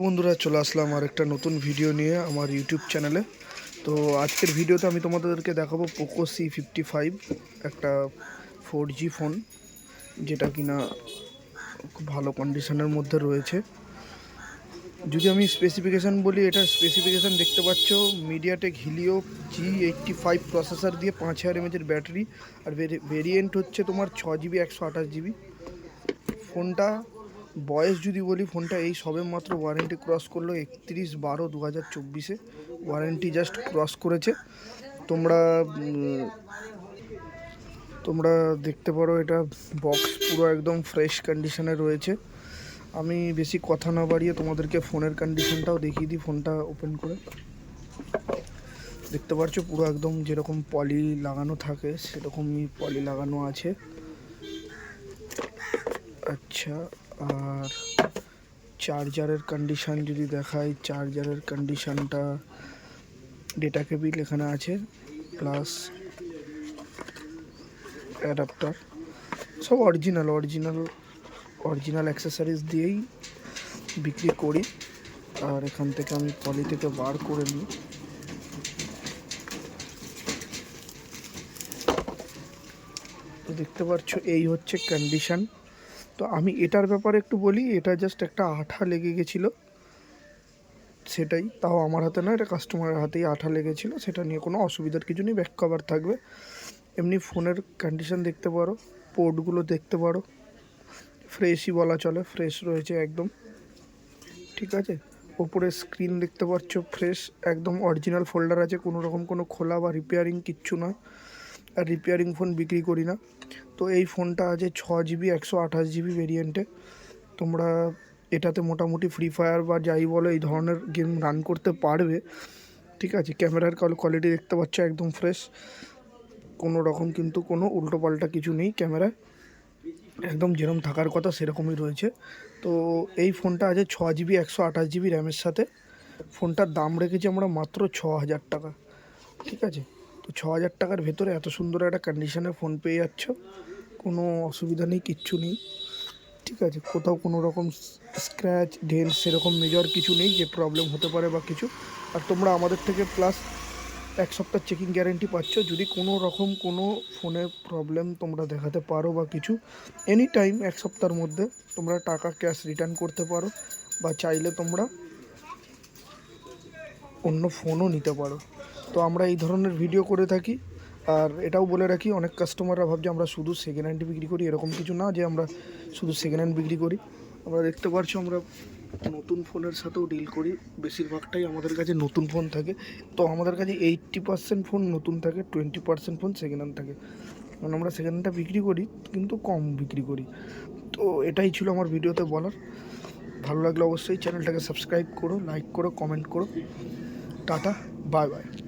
বন্ধুরা, চলে আসলাম আর একটা নতুন ভিডিও নিয়ে আমার ইউটিউব চ্যানেলে তো আজকের ভিডিওতে আমি তোমাদেরকে দেখাবো পোকো সি ফিফটি ফাইভ একটা ফোর জি ফোন যেটা কিনা খুব ভালো কন্ডিশনের মধ্যে রয়েছে। যদি আমি স্পেসিফিকেশান বলি এটার স্পেসিফিকেশান দেখতে পাচ্ছ MediaTek Helio G eighty five processor দিয়ে পাঁচ হাজার এমএচের ব্যাটারি আর ভেরিয়েন্ট হচ্ছে তোমার ছ জিবি একশো আঠাশ জিবি ফোনটা বয়স যদি বলি, ফোনটা এই সবে মাত্র ওয়ারেন্টি ক্রস করল একত্রিশ বারো দু হাজার চব্বিশে। ওয়ারেন্টি জাস্ট ক্রস করেছে। তোমরা তোমরা দেখতে পারো এটা বক্স পুরো একদম ফ্রেশ কন্ডিশনে রয়েছে। আমি বেশি কথা না বাড়িয়ে তোমাদেরকে ফোনের কন্ডিশনটাও দেখিয়ে দিই, ফোনটা ওপেন করে। দেখতে পাচ্ছ পুরো একদম যেরকম পলি লাগানো থাকে, সেরকমই পলি লাগানো আছে। আচ্ছা। আর চার্জারের কন্ডিশন যদি দেখাই চার্জারের কন্ডিশনটা ডেটা কেবিল এখানে আছে প্লাস অ্যাডাপ্টার সব অরিজিনাল অরিজিনাল অরিজিনাল অ্যাক্সেসরিজ দিয়েই বিক্রি করি। আর এখান থেকে আমি পলি থেকে বার করে নিই। দেখতে পাচ্ছ, এই হচ্ছে কন্ডিশন তো আমি এটার ব্যাপারে একটু বলি, এটা জাস্ট একটা আঠা লেগে গেছিল। সেটাই, তাও আমার হাতে না এটা কাস্টমারের হাতেই আঠা লেগেছিলো। সেটা নিয়ে কোনো অসুবিধার কিছু নেই ব্যাক কভার থাকবে। এমনি ফোনের কন্ডিশন দেখতে পারো পোর্টগুলো দেখতে পারো। ফ্রেশই বলা চলে ফ্রেশ রয়েছে একদম। ঠিক আছে? ওপরে স্ক্রিন দেখতে পাচ্ছ ফ্রেশ একদম অরিজিনাল ফোল্ডার আছে, কোনো রকম কোনো খোলা বা রিপেয়ারিং কিচ্ছু নয়। আর রিপেয়ারিং ফোন বিক্রি করি না। তো এই ফোনটা আছে ছ জিবি একশো আঠাশ জিবি ভেরিয়েন্টে তোমরা এটাতে মোটামুটি ফ্রি ফায়ার বা যাই বলো এই ধরনের গেম রান করতে পারবে। ঠিক আছে? ক্যামেরার কোয়ালিটি দেখতে পাচ্ছ একদম ফ্রেশ কোনো রকম কিন্তু কোনো উল্টোপাল্টা কিছু নেই ক্যামেরায় একদম যেরকম থাকার কথা সেরকমই রয়েছে। তো এই ফোনটা আছে ছ জিবি একশো আঠাশ জিবি র্যামের সাথে। ফোনটার দাম রেখেছি আমরা মাত্র ছ হাজার টাকা। ঠিক আছে? ছ হাজার টাকার ভেতরে এত সুন্দর একটা কন্ডিশনে ফোন পেয়ে যাচ্ছ। কোনো অসুবিধা নেই, কিচ্ছু নেই। ঠিক আছে, কোথাও কোনো রকম স্ক্র্যাচ ডেন্ট সেরকম মেজর কিছু নেই যে প্রবলেম হতে পারে বা কিছু। আর তোমরা আমাদের থেকে প্লাস এক সপ্তাহ চেকিং গ্যারেন্টি পাচ্ছ। যদি কোনো রকম কোনো ফোনে প্রবলেম তোমরা দেখাতে পারো বা কিছু এনি টাইম এক সপ্তাহের মধ্যে তোমরা টাকা ক্যাশ রিটার্ন করতে পারো বা চাইলে তোমরা অন্য ফোনও নিতে পারো। তো আমরা এই ধরনের ভিডিও করে থাকি। আর এটাও বলে রাখি, অনেক কাস্টমাররা ভাবছে আমরা শুধু সেকেন্ড হ্যান্ড বিক্রি করি, এরকম কিছু না যে আমরা শুধু সেকেন্ড হ্যান্ড বিক্রি করি। আমরা দেখতে পাচ্ছি আমরা নতুন ফোনের সাথেও ডিল করি। বেশিরভাগটাই আমাদের কাছে নতুন ফোন থাকে। তো আমাদের কাছে এইট্টি পার্সেন্ট ফোন নতুন থাকে twenty percent phone second hand থাকে। কারণ আমরা সেকেন্ড হ্যান্ডটা বিক্রি করি, কিন্তু কম বিক্রি করি। তো এটাই ছিল আমার ভিডিওতে বলার। ভালো লাগলে অবশ্যই চ্যানেলটাকে সাবস্ক্রাইব করো লাইক করো কমেন্ট করো। Tata bye bye